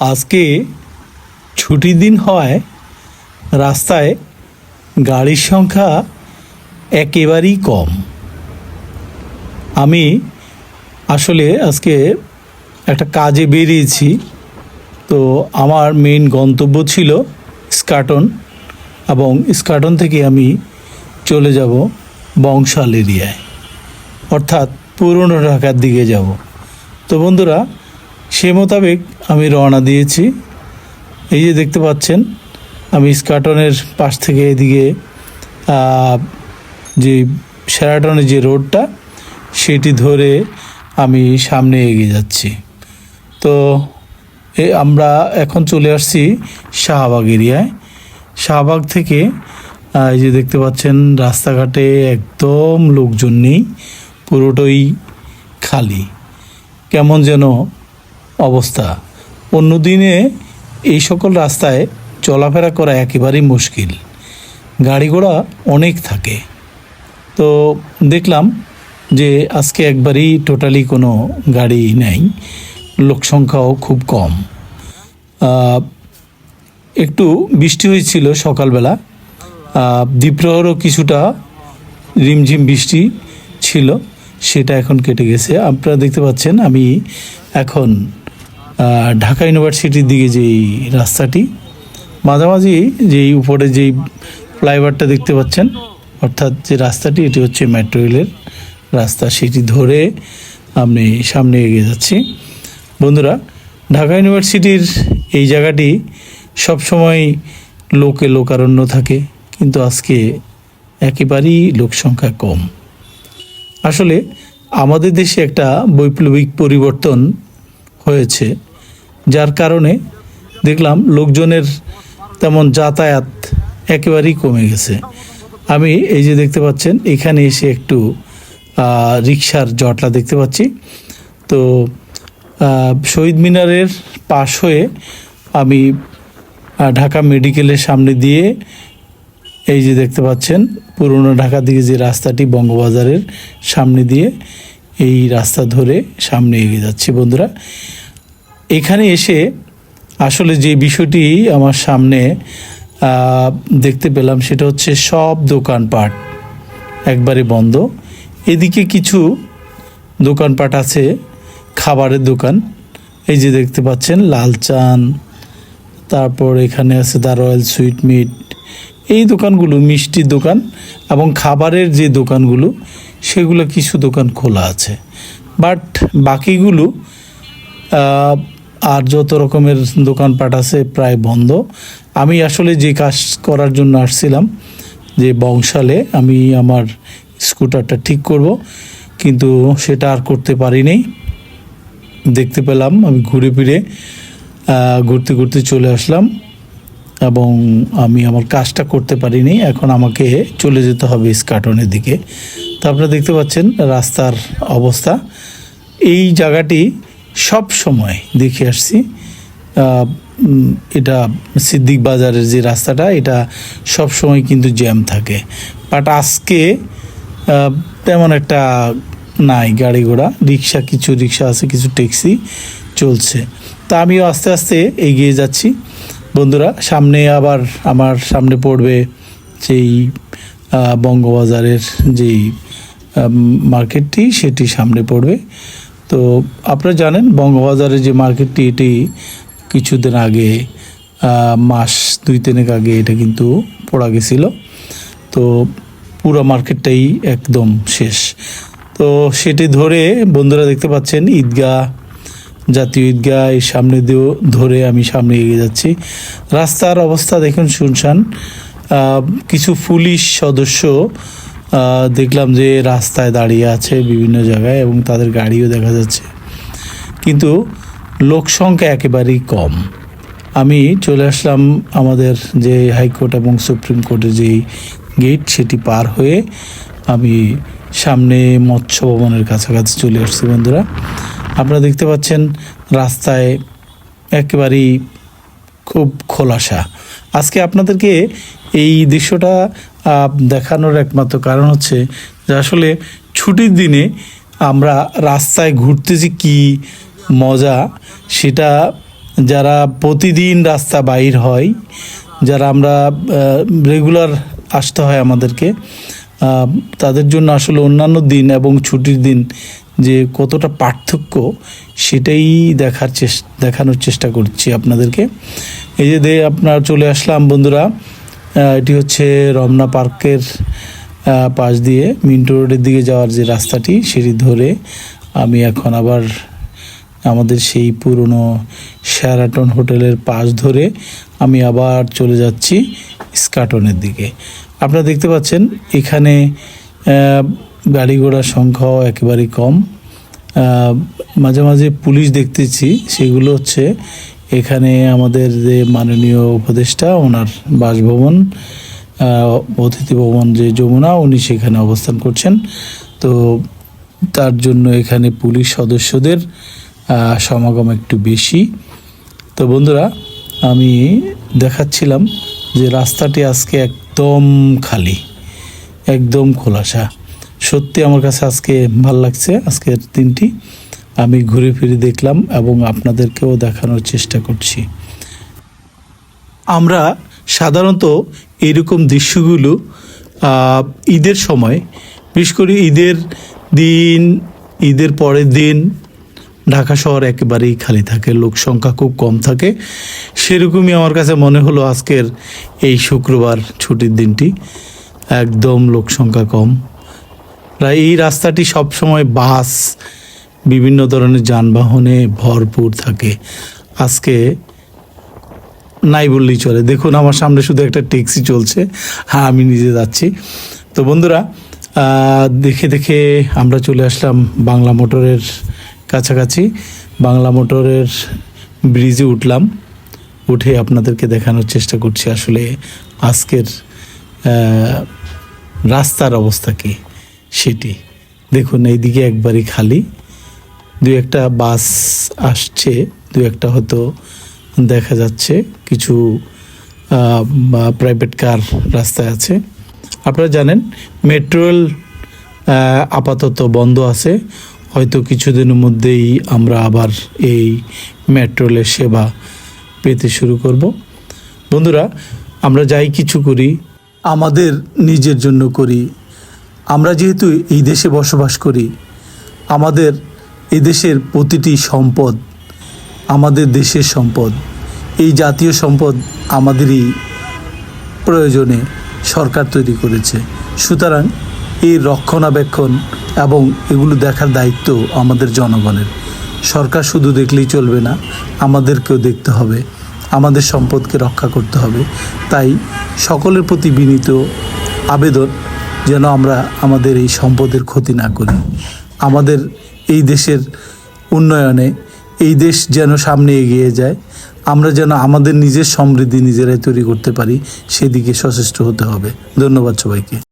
আজকে ছুটির দিন হওয়ায় রাস্তায় গাড়ির সংখ্যা একেবারেই কম। আমি আসলে আজকে একটা কাজে বেরিয়েছি। তো আমার মেন গন্তব্য ছিল স্কাটন এবং স্কাটন থেকে আমি চলে যাব বংশাল এরিয়ায়। অর্থাৎ পুরনো ঢাকার দিকে যাব। তো বন্ধুরা সে মোতাবেক আমি রওনা দিয়েছি। এই যে দেখতে পাচ্ছেন, আমি স্কাটনের পাশ থেকে এদিকে যে সেরাটনের যে রোডটা, সেটি ধরে আমি সামনে এগিয়ে যাচ্ছি। তো, এ, আমরা এখন চলে আসছি শাহবাগ এরিয়ায়। শাহবাগ থেকে এই যে দেখতে পাচ্ছেন, রাস্তাঘাটে একদম লোকজন নেই, পুরোটাই খালি। কেমন যেন অবস্থা। অন্য দিনে এই সকল রাস্তায় চলাফেরা করা একেবারেই মুশকিল। গাড়ি ঘোড়া অনেক থাকে। তো দেখলাম যে আজকে একবারই টোটালি কোনো গাড়ি নেই। লোক সংখ্যাও খুব কম। একটু বৃষ্টি হয়েছিল সকালবেলা। দ্বীপ্রহরও কিছুটা রিমঝিম বৃষ্টি ছিল। সেটা এখন কেটে গেছে। আপনারা দেখতে পাচ্ছেন আমি এখন ঢাকা ইউনিভার্সিটির দিকে যেই রাস্তাটি, মাঝামাঝি যেই উপরে যেই ফ্লাইওভারটা দেখতে পাচ্ছেন, অর্থাৎ যে রাস্তাটি, এটি হচ্ছে মেট্রো রেলের রাস্তা। সেটি ধরে আমি সামনে এগিয়ে যাচ্ছি। বন্ধুরা, ঢাকা ইউনিভার্সিটির এই জায়গাটি সবসময় লোকে লোকারণ্য থাকে, কিন্তু আজকে একেবারেই লোক সংখ্যা কম। আসলে আমাদের দেশে একটা বৈপ্লবিক পরিবর্তন হয়েছে। যার কারণে দেখলাম লোকজনের তেমন যাতায়াত একেবারেই কমে গেছে। আমি এই যে দেখতে পাচ্ছেন, এখানে এসে একটু রিক্সার জটলা দেখতে পাচ্ছি। তো শহীদ মিনারের পাশ হয়ে আমি ঢাকা মেডিকেলের সামনে দিয়ে এই যে দেখতে পাচ্ছেন, পুরনো ঢাকা দিকে যে রাস্তাটি বঙ্গবাজারের সামনে দিয়ে এই রাস্তা ধরে সামনে এগিয়ে যাচ্ছি বন্ধুরা। এখানে এসে আসলে যে বিষয়টি আমার সামনে দেখতে পেলাম সেটা হচ্ছে সব দোকানপাট একবারে বন্ধ। এদিকে কিছু দোকানপাট আছে, খাবারের দোকান। এই যে দেখতে পাচ্ছেন, লাল চান, তারপর এখানে আছে দা রয়্যাল সুইট মিট। এই দোকানগুলো মিষ্টির দোকান এবং খাবারের যে দোকানগুলো, সেগুলো কিছু দোকান খোলা আছে। বাট বাকিগুলো আর যত রকমের দোকানপাট আছে প্রায় বন্ধ। আমি আসলে যে কাজ করার জন্য আসছিলাম, যে বংশালে আমি আমার স্কুটারটা ঠিক করব, কিন্তু সেটা আর করতে পারিনি। দেখতে পেলাম, আমি ঘুরে ফিরে ঘুরতে ঘুরতে চলে আসলাম এবং আমি আমার কাজটা করতে পারিনি, এখন আমাকে চলে যেতে হবে স্কাটনের দিকে। তো আপনারা দেখতে পাচ্ছেন রাস্তার অবস্থা। এই জায়গাটি সব সময় দেখে আসছি। এটা সিদ্দিক বাজারের যে রাস্তাটা, এটা সব সময় কিন্তু জ্যাম থাকে। বাট আজকে তেমন একটা নাই গাড়ি ঘোড়া। রিক্সা, কিছু রিক্সা আছে, কিছু ট্যাক্সি চলছে। তা আমিও আস্তে আস্তে এগিয়ে যাচ্ছি। বন্ধুরা, সামনে আবার আমার সামনে পড়বে যেই বঙ্গবাজারের যেই মার্কেটটি, সেটি সামনে পড়বে। তো আপনারা জানেন বঙ্গবাজারে যে মার্কেটটি, এটি কিছুদিন আগে মাস দুই তিনেক আগে এটা কিন্তু পড়া গেছিল। তো পুরো মার্কেটটাই একদম শেষ। তো সেটি ধরে বন্ধুরা দেখতে পাচ্ছেন, ঈদগাহ, জাতীয় ঈদগাহ এই সামনে দিয়েও ধরে আমি সামনে এগিয়ে যাচ্ছি। রাস্তার অবস্থা দেখুন শুনশান কিছু পুলিশ সদস্য দেখলাম যে রাস্তায় দাঁড়িয়ে আছে বিভিন্ন জায়গায় এবং তাদের গাড়িও দেখা যাচ্ছে। কিন্তু লোক সংখ্যা একেবারেই কম। আমি চলে আসলাম আমাদের যে হাইকোর্ট এবং সুপ্রিম কোর্টের যেই গেট, সেটি পার হয়ে আমি সামনে মৎস্য ভবনের কাছাকাছি চলে আসছি বন্ধুরা। আপনারা দেখতে পাচ্ছেন রাস্তায় একেবারেই খুব খোলাসা। আজকে আপনাদেরকে এই দৃশ্যটা দেখানোর একমাত্র কারণ হচ্ছে যে আসলে ছুটির দিনে আমরা রাস্তায় ঘুরতে যে কী মজা, সেটা যারা প্রতিদিন রাস্তা বাইর হয়, যারা আমরা রেগুলার আসতে হয় আমাদেরকে তাদের জন্য আসলে অন্যান্য দিন এবং ছুটির দিন যে কতটা পার্থক্য, সেটাই দেখার চেষ্টা দেখানোর চেষ্টা করছি আপনাদেরকে। এই যে দিয়ে আপনার চলে আসলাম বন্ধুরা। এটি হচ্ছে রমনা পার্কের পাশ দিয়ে মিন্টো রোডের দিকে যাওয়ার যে রাস্তাটি, সেটি ধরে আমি এখন আবার আমাদের সেই পুরনো শ্যারাটন হোটেলের পাশ ধরে আমি আবার চলে যাচ্ছি স্কাটনের দিকে। আপনারা দেখতে পাচ্ছেন, এখানে গাড়ি ঘোড়ার সংখ্যাও একেবারেই কম। মাঝে মাঝে পুলিশ দেখতেছি, সেগুলো হচ্ছে এখানে আমাদের যে মাননীয় উপদেষ্টা, ওনার বাসভবন অতিথি ভবন যে যমুনা, উনি সেখানে অবস্থান করছেন। তো তার জন্য এখানে পুলিশ সদস্যদের সমাগম একটু বেশি। তো বন্ধুরা, আমি দেখাচ্ছিলাম যে রাস্তাটি আজকে একদম খালি, একদম খোলাসা। সত্যি আমার কাছে আজকে ভালো লাগছে, আজকের দিনটি। আমি ঘুরে ফিরে দেখলাম এবং আপনাদেরকেও দেখানোর চেষ্টা করছি। আমরা সাধারণত এরকম দৃশ্যগুলো ঈদের সময়, বিশেষ করে ঈদের দিন, ঈদের পরের দিন, ঢাকা শহর একেবারেই খালি থাকে, লোক সংখ্যা খুব কম থাকে। সেরকমই আমার কাছে মনে হলো আজকের এই শুক্রবার ছুটির দিনটি, একদম লোক সংখ্যা কম। এই রাস্তাটি সবসময় বাস বিভিন্ন ধরনের যানবাহনে ভরপুর থাকে। আজকে নাই বললেই চলে। দেখুন, আমার সামনে শুধু একটা ট্যাক্সি চলছে। হ্যাঁ আমি নিজে যাচ্ছি। তো বন্ধুরা দেখে দেখে আমরা চলে আসলাম বাংলা মোটরের কাছাকাছি। বাংলা মোটরের ব্রিজে উঠলাম। উঠে আপনাদেরকে দেখানোর চেষ্টা করছি আসলে আজকের রাস্তার অবস্থা কী, সেটি। দেখুন, এইদিকে একবারই খালি। দু একটা বাস আসছে দু একটা হয়তো দেখা যাচ্ছে, কিছু প্রাইভেট কার রাস্তায় আছে। আপনারা জানেন মেট্রো রেল আপাতত বন্ধ আছে। হয়তো কিছুদিনের মধ্যেই আমরা আবার এই মেট্রো রেলের সেবা পেতে শুরু করব। বন্ধুরা, আমরা যাই কিছু করি, আমাদের নিজের জন্য করি। আমরা যেহেতু এই দেশে বসবাস করি, আমাদের এই দেশের প্রতিটি সম্পদ আমাদের দেশের সম্পদ। এই জাতীয় সম্পদ আমাদেরই প্রয়োজনে সরকার তৈরি করেছে। সুতরাং এই রক্ষণাবেক্ষণ এবং এগুলো দেখার দায়িত্ব আমাদের জনগণের। সরকার শুধু দেখলেই চলবে না, আমাদেরকেও দেখতে হবে। আমাদের সম্পদকে রক্ষা করতে হবে। তাই সকলের প্রতি বিনীত আবেদন যেন আমরা আমাদের এই সম্পদের ক্ষতি না করি। আমাদের এই দেশের উন্নয়নে এই দেশ যেন সামনে এগিয়ে যায়, আমরা যেন আমাদের নিজের সমৃদ্ধি নিজেরাই তৈরি করতে পারি, সেদিকে সচেষ্ট হতে হবে। ধন্যবাদ সবাইকে।